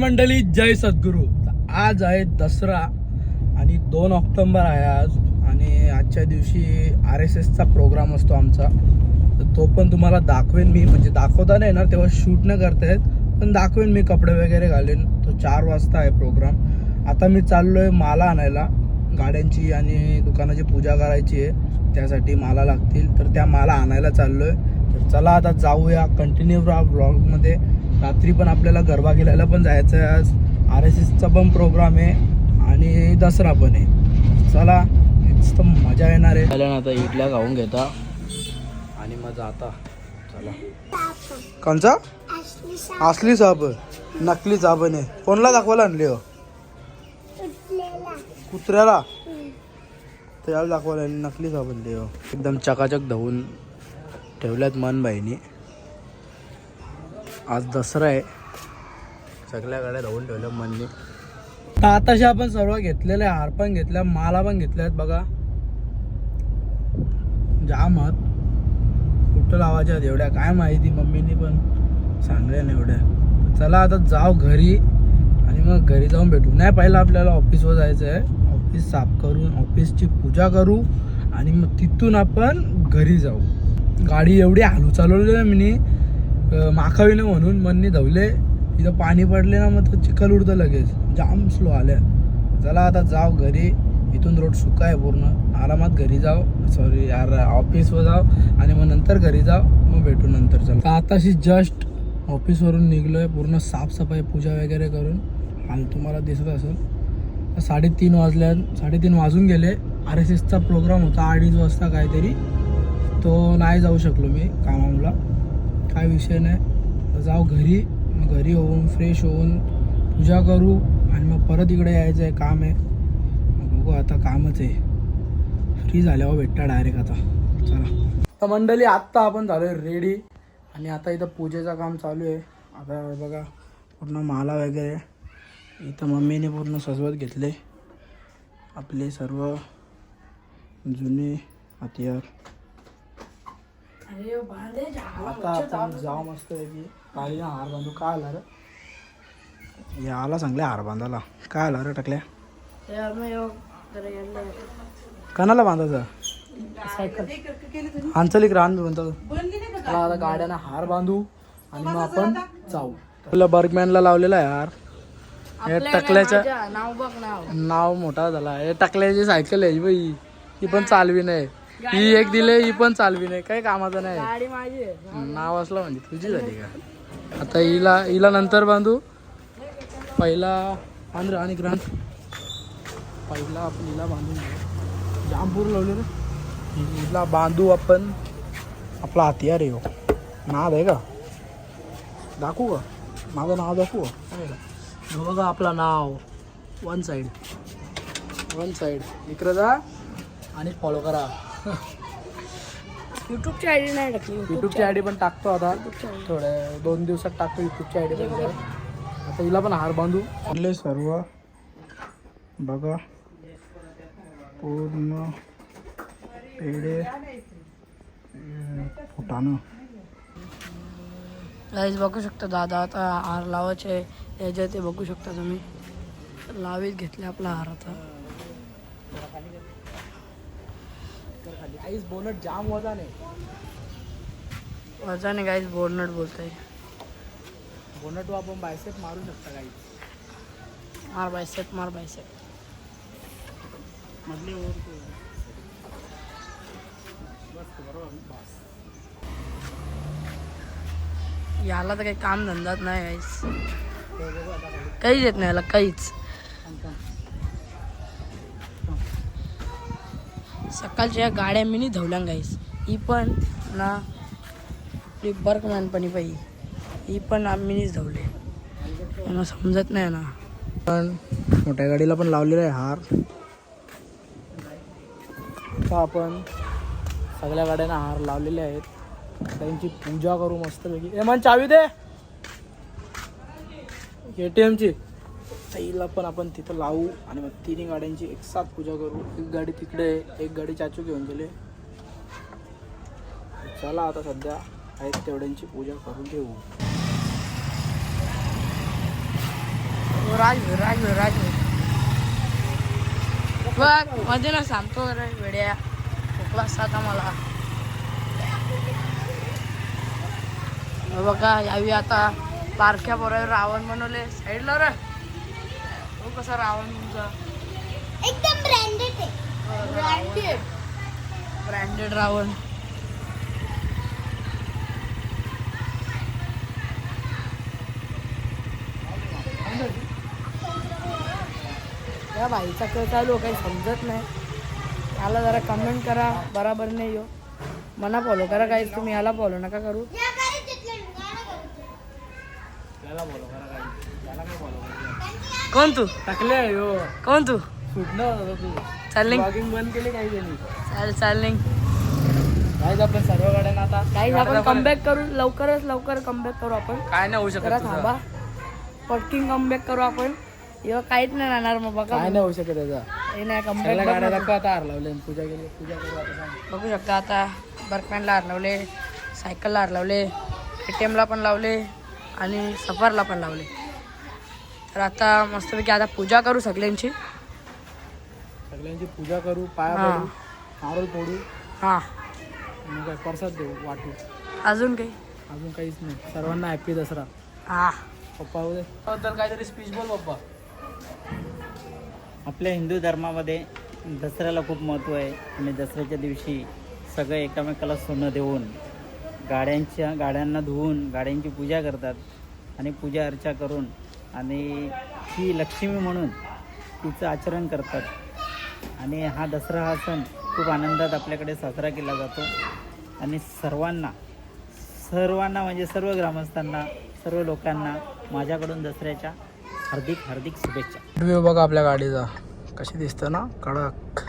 मंडळी जय सद्गुरू. आज आहे दसरा आणि दोन ऑक्टोंबर आहे आज. आणि आजच्या दिवशी आर एस एसचा प्रोग्राम असतो आमचा. तो पण तुम्हाला दाखवेन मी. म्हणजे दाखवता नाही येणार तेव्हा शूट न करता येत पण दाखवेन मी कपडे वगैरे घालेन. तो चार वाजता आहे प्रोग्राम आता मी चाललो आहे माला आणायला. गाड्यांची आणि दुकानाची पूजा करायची आहे. त्यासाठी माला लागतील. तर त्या माला आणायला चाललो आहे तर चला आता जाऊया कंटिन्यू राहा ब्लॉगमध्ये रात्री पण आपल्याला गरबा खेळायला पण जायचं आहे आज. आर एस एसचा पण प्रोग्राम आहे आणि दसरा पण आहे. चला मस्त मजा येणार आहे. ना आता इडल्या खाऊन घेता. आणि मग जाता. चला. कोणचा? असली साबण. नकली साबण आहे. कोणला दाखवायला आणली हो? कुत्र्याला. त्याला दाखवायला आणली, नकली साबण दे हो. एकदम चकाचक धुवून ठेवल्यात मन बाईनी आज दसरा आहे. सगळ्या गाड्या धावून ठेवल्या मननी. आताशी आपण सर्व घेतलेले हार पण घेतल्या माला पण घेतल्यात बघा. जाम आहात. कुठं लावायच्या एवढ्या काय माहिती मम्मीनी पण सांगल्या एवढ्या. चला आता जाऊ घरी आणि मग घरी जाऊन भेटू. नाही पहिलं आपल्याला ऑफिसवर जायचं आहे. ऑफिस साफ करून ऑफिसची पूजा करू आणि मग तिथून आपण घरी जाऊ. गाडी एवढी हालू चालवली ना मी माखावी ना म्हणून मननी धवले. इथं पाणी पडले ना मग तर चिखल उडतं लगेच. जाम स्लो आल्या. चला आता जाऊ घरी. इथून रोड सुका आहे पूर्ण. आरामात घरी जाव. सॉरी यार ऑफिसवर जाव आणि मग नंतर घरी जाव. मग भेटू नंतर. चल. तर आताशी जस्ट ऑफिसवरून निघलो आहे पूर्ण साफसफाई पूजा वगैरे करून. आणि तुम्हाला दिसत असेल. साडेतीन वाजल्या साडेतीन वाजून गेले. आर एस एसचा प्रोग्राम होता अडीच वाजता काहीतरी. तो नाही जाऊ शकलो मी कामाला काय विषय नाही. जाऊ घरी. मग घरी होऊन फ्रेश होऊन पूजा करू आणि मग परत इकडे यायचं आहे काम आहे. मग बघू आता कामच आहे. फ्री झाल्यावर भेटता डायरेक्ट आता. चला. तर मंडळी आत्ता आपण झालो आहे रेडी आणि आता इथं पूजेचं काम चालू आहे. आता बघा पूर्ण माला वगैरे. इथं मम्मीने पूर्ण सजवत घेतले. आपले सर्व जुने हतियार आता आपण जाऊ मस्त पैकी. काही हार बांधू. काय आला रे? याला चांगले हार बांधायला. काय आला रे टाकल्या? कणाला बांधायचा हांचलिक रान म्हणतात चला आता गाड्यांना हार बांधू आणि मग आपण जाऊ. तुला बर्गमॅनला लावलेला आहे हार. हे टकल्याच्या नाव बघ नाव. नाव मोठा झाला. हे टकल्याची सायकल आहे बाई. ही पण चालवी नाही. ही एक दिले ही पण चालवी नाही. काही कामाचं नाही. गाडी माझी नाव असलं म्हणजे तुझी झाली का? आता हिला हिला नंतर बांधू. पहिला आंध्र आणि ग्रांत पहिला आपण हिला बांधून घेऊ. जांभूर लावले रे हिला बांधू आपण आपला हतियार आहे हो. नाद आहे का? दाखवू का? माझं नाव दाखवू का? बघा आपला नाव. वन साईड वन साईड इकडे जा आणि फॉलो करा. युट्यूबची आयडी नाही टाकली. युट्यूबची आय डी पण टाकतो आता. थोड्या दोन दिवसात टाकतो युट्यूबची आय डी पण. आता हिला पण हार बांधू. आणले सर्व. बघा. पूर्ण पेढे फुटाणं. गाईज बघू शकता दादा आता हार लावायचे याच्या ते बघू शकता तुम्ही. लावीत घेतले आपला हार आता. काहीच बोनट जाम होता नाही वजाने गाईज बोर्डनट बोलताय. बोनट आपण बायसेप मारू शकता काही मार बायसेप मार बायसेप मधले ओव्हर बस बरोबर बस याला तर काही काम धंदाच नाही काहीच येत नाही याला काहीच. सकाळच्या गाड्या मी धवल्या गाईस ही पण ना आपली बर्कमॅन पण पाहिजे ही पण मिनीच धवले. समजत नाही ना. पण मोठ्या गाडीला पण लावलेला आहे हार. आता आपण सगळ्या गाड्यांना हार लावलेले आहेत. त्यांची पूजा करू मस्तपैकी. ए मन चावी दे. A T एमची. हिला पण आपण तिथं लावू आणि मग तिन्ही गाड्यांची एक साथ पूजा करू. एक गाडी तिकडे एक गाडी चाचू घेऊन गेले. चला आता सध्या आहेत तेवढ्यांची पूजा करून घेऊ. राज राज राज बघ ना सांगतो रे वेड्या खोकला असतात मला. हे बघा यावी आता बारक्या पोरावर रावण बनवले. साईडला रे. हो कसा रावण तुमचा. एकदम ब्रँडेड ब्रँडेड रावण. या बाईचा खेळ चालू काही समजत नाही. याला जरा कमेंट करा बराबर नाही यो. मना फॉलो करा काही तुम्ही याला फॉलो नका करू. या गाडीत घेतलं गाणं करू. त्याला बोलो करा काही त्याला काय बोलो कोण तू? टाकले हो कोण तू? चाललिंग बंद केली काही त्यांनी? चाल चाललिंग काहीच आपण सर्व गाड्यांना आता काही आपण कमबॅक करू. लवकरच लवकर कमबॅक करू आपण. काय नाही होऊ शकत थांबा तुझं. पटकिंग कमबॅक करू आपण. एव्हा काहीच नाही राहणार मग बघा काय नाही होऊ शकत त्याचा हे नाही आता हार लावले? पूजा केली पूजा करू आता सांग. बघू शकता आता बर्कमॅनला हार लावले सायकलला हार लावले ए टी एमला पण लावले आणि सफरला पण लावले. तर आता मस्तपैकी आता पूजा करू सगळ्यांची. सगळ्यांची पूजा करू पाया हा. पडू नारळ फोडू. हां. आणि काय प्रसाद देऊ वाटू. अजून काही? अजून काहीच नाही. सर्वांना हॅपी दसरा. हां. पप्पा होते तर काहीतरी स्पीच बोल पप्पा. आपल्या हिंदू धर्मामध्ये दसऱ्याला खूप महत्त्व आहे. आणि दसऱ्याच्या दिवशी सगळे एकामेकाला सोनं देऊन गाड्यांच्या गाड्यांना धुवून गाड्यांची पूजा करतात आणि पूजा अर्चा करून आणि ही लक्ष्मी म्हणून तिचं आचरण करतात. आणि हा दसरा हा सण खूप आनंदात आपल्याकडे साजरा केला जातो. आणि सर्वांना सर्वांना म्हणजे सर्व ग्रामस्थांना सर्व लोकांना माझ्याकडून दसऱ्याच्या हार्दिक हार्दिक शुभेच्छा. व्ह्यू बघा आपल्या गाडीचा. कशी दिसतं ना? कडक.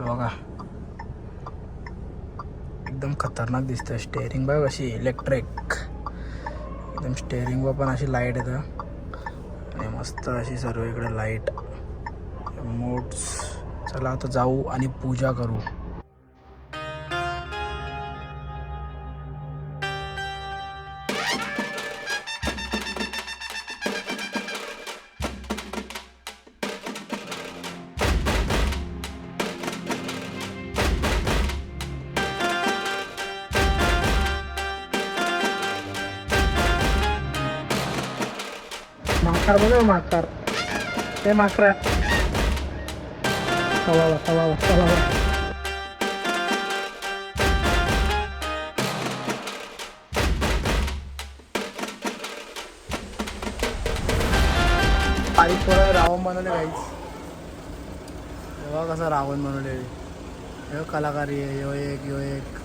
बघा. एकदम खतरनाक दिसतं स्टेअरिंग बघ अशी इलेक्ट्रिक एकदम स्टेअरिंगवर पण अशी लाइट येतं. आणि मस्त अशी सर्व इकडे लाइट मोड्स चला आता जाऊ आणि पूजा करू. माकार बघा माकार ते माकरा चला चला चला बारीक रावण बनवले गाईच तेव्हा कसं रावण बनवले. हे कलाकारी आहे यो एक यो एक.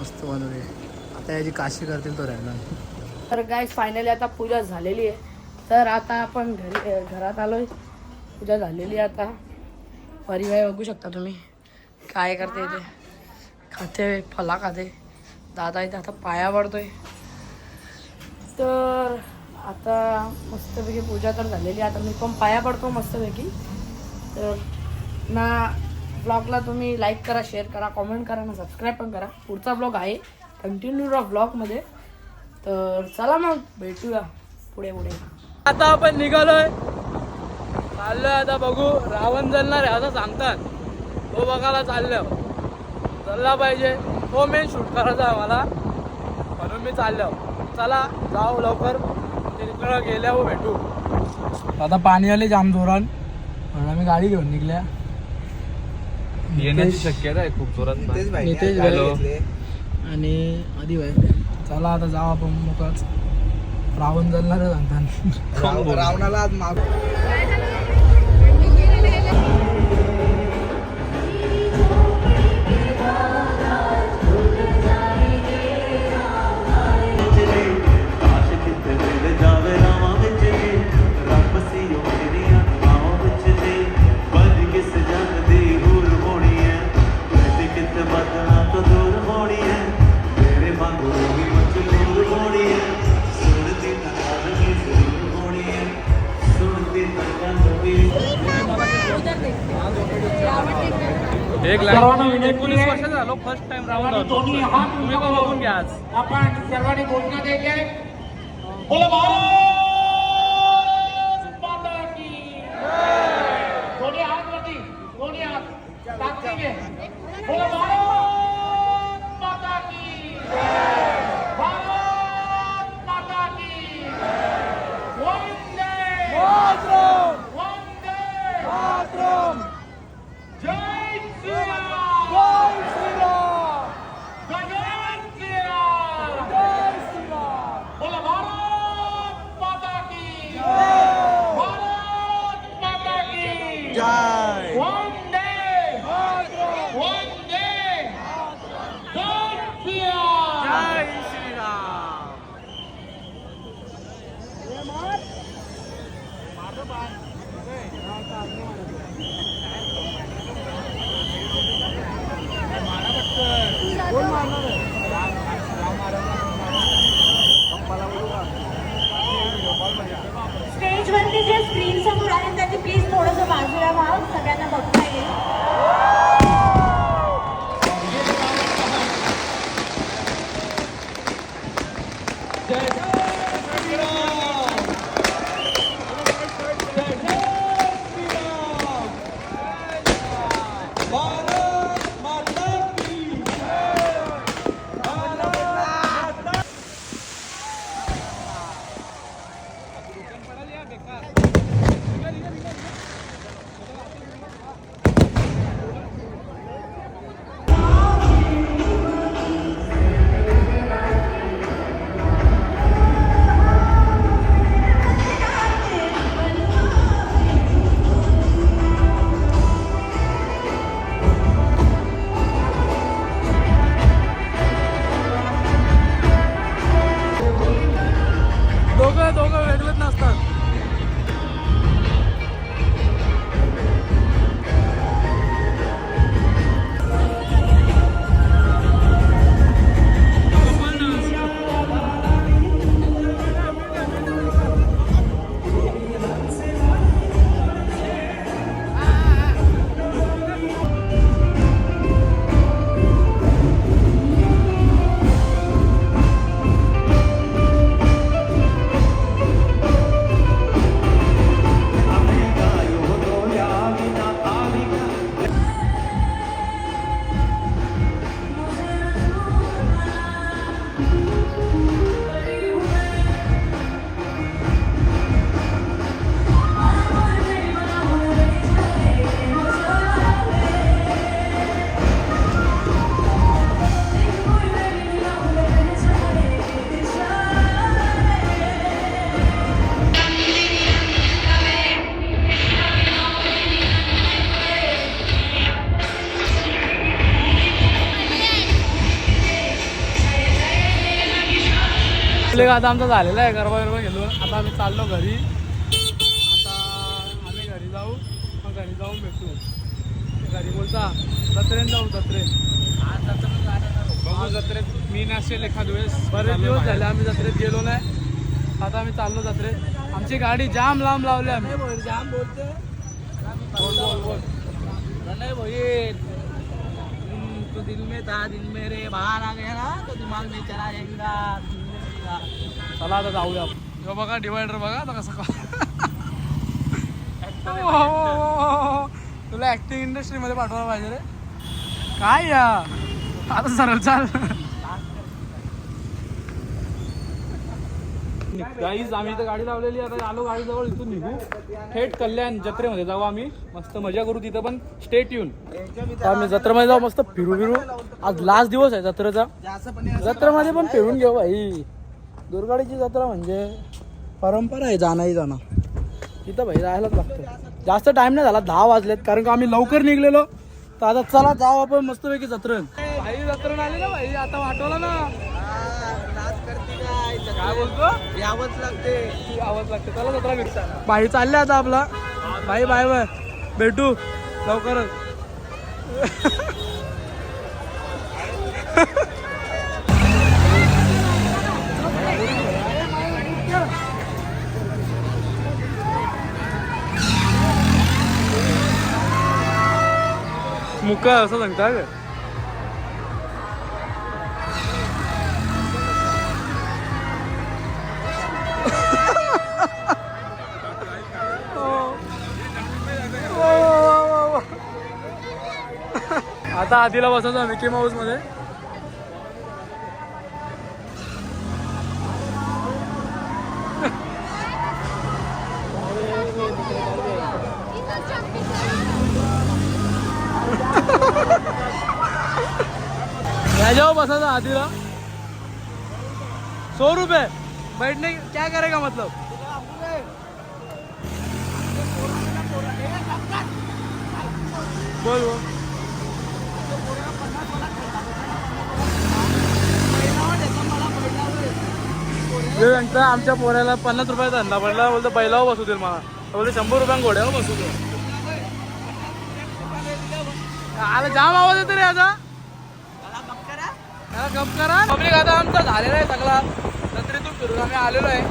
मस्त बनवले. आता याची काशी करतील तो राहिला तर काय फायनली आता पूजा झालेली आहे. तर आता आपण घरी घरात घरात आलोय. पूजा झालेली आहे आता. परिवाय बघू शकता तुम्ही. काय करते ते. खाते फला खाते. दादा इथे आता पाया पडतोय. तर आता मस्तपैकी पूजा तर झालेली आहे. आता मी पण पाया पडतो मस्तपैकी. तर ना ब्लॉगला तुम्ही लाईक करा शेअर करा कॉमेंट करा ना सबस्क्राईब पण करा. पुढचा ब्लॉग आहे. कंटिन्यू राहा ब्लॉगमध्ये तर चला मग भेटूया पुढे पुढे. आता आपण निघालोय. चाललोय आता बघू. रावण जलणार आहे असं सांगतात. तो बघायला चाललो चालला पाहिजे. तो मेन शूट करायचा आहे मला म्हणून मी चाललो चला जाऊ लवकर. तिकडं गेल्यावर भेटू. आता पाणी आले जाम जोरान. म्हणून आम्ही गाडी घेऊन निघल्या. येण्याची शक्यता आहे खूप जोरात. नितेश भाई आणि आधी भाई. चला आता जाऊ आपण मोकाच रावण जळणार सांगतात रावणाला आज माग हात वरती दोन्ही हात ताकदीने बोला भारत Jai आता आमचा झालेला आहे गरबा गरबा गेलो आता आम्ही चाललो घरी. आता आम्ही घरी जाऊ मग घरी जाऊन भेटू. घरी बोलता जत्रेन जाऊ जत्रेन. बघू जत्रेत मी नसेल एखाद वेळेस बरेच दिवस झाले आम्ही जत्रेत गेलो नाही. आता आम्ही चाललो जत्रेत. आमची गाडी जाम लांब लावली आम्ही. जाम बोलते बोल बोल बोल. तो दिल में था दिल में रे बाहर आ गया ना तो दिमाग में चला जाएगा चला आता जाऊया ह्यो बघा डिवायडर बघा आता कसं हो, हो, हो. तुला ऍक्टिंग इंडस्ट्रीमध्ये पाठवायला पाहिजे रे. काय या? आता सरळ चाल. गाईज आम्ही इथं गाडी लावलेली आता आलो गाडी जवळ इथून निघू. थेट कल्याण जत्रेमध्ये जाऊ आम्ही. मस्त मजा करू तिथं पण. स्टेट येऊन आम्ही जत्रेमध्ये जाऊ मस्त फिरू फिरू आज लास्ट दिवस आहे जत्रेचा. जत्रेमध्ये पण फिरून घेऊ भाई. दुर्गाडीची जत्रा म्हणजे परंपरा आहे जाणंही जाणं तिथं भाई राहायलाच लागतं. जास्त टाइम नाही झाला दहा वाजलेत कारण का आम्ही लवकर निघलेलो. तर आता चला जाऊ आपण मस्तपैकी जत्रण भाई जत्रण आली ना भाई आता वाटवला ना. काय बोलतो? यावंच लागते यावंच लागते चला जत्रा भाई चालले आता आपला. भाई बाय बाय. भेटू लवकरच. मुका असं सांगता का? आता आधीला बसायचं मिकी माऊसमध्ये बसायचा आधीला. सौ रुपये बैठने क्या करेगा मतलब? बोल बोल. सांगता आमच्या पोऱ्याला पन्नास रुपयाचा धंदा पडला. बोलतो बैलावर बसू दे मला. बोलतो शंभर रुपयांना घोड्यावर बसू दे. आला जाम आवाज येतो रे आता. करा. पब्लिक आता आमचा झालेला आहे सगळा. जत्रेतून फिरून आम्ही आलेलो आहे.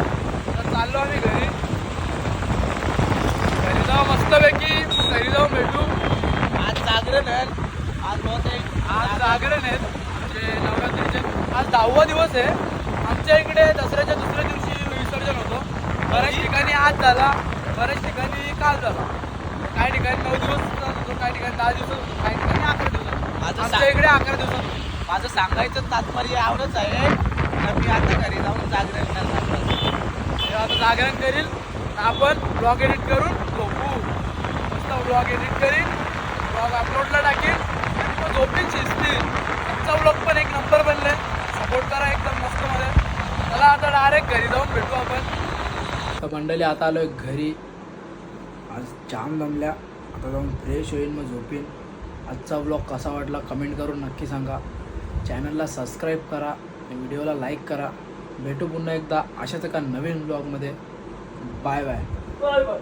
तर चाललो आम्ही घरी. घरी जाऊ मस्तपैकी. घरी जाऊन भेटू. आज जागरण आहे आज बहुतेक आज जागरण आहे म्हणजे नवरात्रीचे. आज दहावा दिवस आहे. आमच्या इकडे दसऱ्याच्या दुसऱ्या दिवशी विसर्जन होतो. बऱ्याच ठिकाणी आज झाला. बऱ्याच ठिकाणी काल झाला. काही ठिकाणी नऊ दिवस होतो काही ठिकाणी दहा दिवस होतो काही ठिकाणी अकरा दिवस आमच्या इकडे अकरा दिवसात होतो. माझं सांगायचं तात्पर्य एवढंच आहे तर मी आता घरी जाऊन जागरण करणार आता जागरण करील आपण ब्लॉग एडिट करून झोपू. मस्त ब्लॉग एडिट करीन ब्लॉग अपलोडला टाकीन मग झोपीन शिजतील आमचा ब्लॉग पण एक नंबर बनलाय. सपोर्ट करा एकदम मस्त मध्ये. चला आता डायरेक्ट घरी जाऊन भेटू आपण. तर मंडळी आता आलोय घरी. आज जाम दमल्या आता जाऊन फ्रेश होईन मग झोपीन. आजचा ब्लॉग कसा वाटला कमेंट करून नक्की सांगा. चॅनलला सबस्क्राईब करा आणि व्हिडिओला लाईक करा. भेटू पुन्हा एकदा. अशाच एका नवीन ब्लॉगमध्ये. Bye bye. Bye bye.